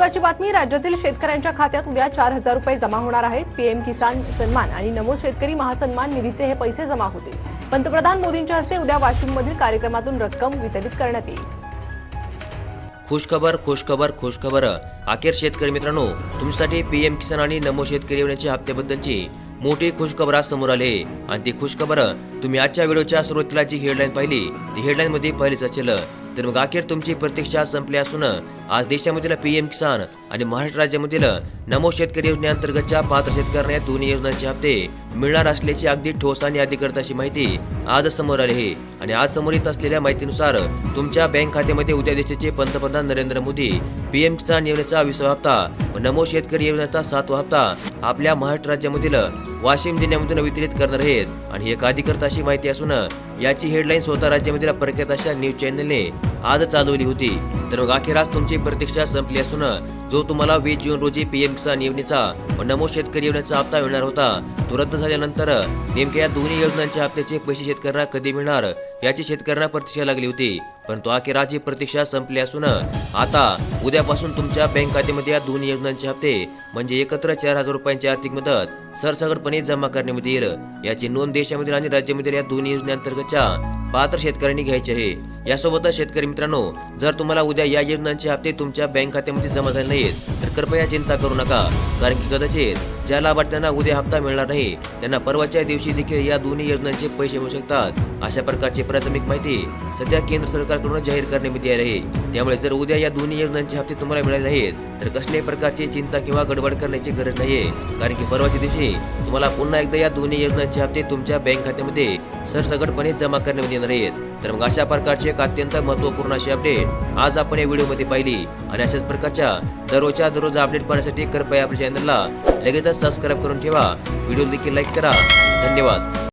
महत्वाची बातमी राज्यातील शेतकऱ्यांच्या खात्यात उद्या चार हजार रुपये जमा होणार आहेत. पीएम किसान सन्मान आणि नमो शेतकरी महासन्मान निधीचे हे पैसे जमा होतील. पंतप्रधान मोदींच्या हस्ते उद्या वाशिममधील कार्यक्रमातून रक्कम वितरित करण्यात येईल. खुशखबर खुशखबर खुशखबर अखेर शेतकरी मित्रांनो तुमच्यासाठी पीएम किसान आणि नमो शेतकरी योजनेच्या हप्त्याबद्दलची मोठी खुशखबर आज समोर आली. आणि ती खुशखबर तुम्ही आजच्या व्हिडिओच्या सुरुवातीला जी हेडलाईन पाहिली ती हेडलाईन मध्ये पाहिलीच असेल. तर मग अखेर तुमची प्रतीक्षा संपली असून आज देशामधील पीएम किसान आणि महाराष्ट्र राज्यामधील नमो शेतकरी योजनेअंतर्गतच्या पात्र शेतकऱ्यांना या दोन्ही योजनांचे हप्ते मिळणार असल्याची अगदी ठोस आणि अधिकृत अशी माहिती आज समोर आले आहे आणि आज समोर येत असलेल्या माहितीनुसार तुमच्या बँक खात्यामध्ये उद्या देशाचे पंतप्रधान नरेंद्र मोदी पीएम किसान योजनेचा विसावा हप्ता व नमो शेतकरी योजनेचा सातवा हप्ता आपल्या महाराष्ट्र राज्यामधील वाशिम जिल्ह्यामधून वितरित करणार आहेत. आणि एक अधिकृत अशी माहिती असून याची हेडलाईन स्वतः राज्यामधील प्रख्यात अशा न्यूज चॅनलने आज चालवली होती. तर मग अखेरास तुमची प्रतीक्षा संपली असून जो तुम्हाला वीस जून रोजी पीएम किसान योजनेचा व नमो शेतकरी योजनेचा हप्ता मिळणार होता तो रद्द झाल्यानंतर नेमक्या या दोन्ही योजनांच्या हप्त्याचे पैसे शेतकऱ्यांना कधी मिळणार याची शेतकऱ्यांना प्रतीक्षा लागली होती. परंतु अखेर प्रतीक्षा संपली असून आता उद्यापासून तुमच्या बँक खात्यामध्ये या दोन्ही योजनांचे हप्ते म्हणजे एकत्र चार हजार रुपयांची आर्थिक मदत सरसकटपणे जमा करण्यात येईल. याची नोंद देशामधील आणि राज्यामधील या दोन्ही योजनेअंतर्गतच्या पात्र शेतकऱ्यांनी घ्यायचे आहे. यासोबतच शेतकरी मित्रांनो जर तुम्हाला उद्या या योजनांचे हप्ते तुमच्या बँक खात्यामध्ये जमा झाले नाहीत तर कृपया चिंता करू नका. कारण की कदाचित ज्या लाभार्थ्यांना उद्या हप्ता मिळणार नाही त्यांना परवाच्या दिवशी देखील या दोन्ही योजनांचे पैसे मिळू शकतात. अशा प्रकारची प्राथमिक माहिती सध्या केंद्र सरकारकडून जाहीर करण्यात आली आहे. त्यामुळे जर उद्या या दोन्ही योजनांचे हप्ते तुम्हाला मिळाले नाहीत तर कसल्याही प्रकारची चिंता किंवा गडबड करण्याची गरज नाहीये. कारण की परवाच्या दिवशी तुम्हाला पुन्हा एकदा या दोन्ही योजनांचे हप्ते तुमच्या बँक खात्यामध्ये सरसकटपणे जमा करण्यात येणार आहेत. तर मग अशा प्रकारचे एक अत्यंत महत्त्वपूर्ण अशी अपडेट आज आपण या व्हिडिओमध्ये पाहिली. आणि अशाच प्रकारच्या दररोजच्या दररोज अपडेट पाहण्यासाठी कृपया आपल्या चॅनलला लगेचच सबस्क्राईब करून ठेवा. व्हिडिओ देखील लाईक करा. धन्यवाद.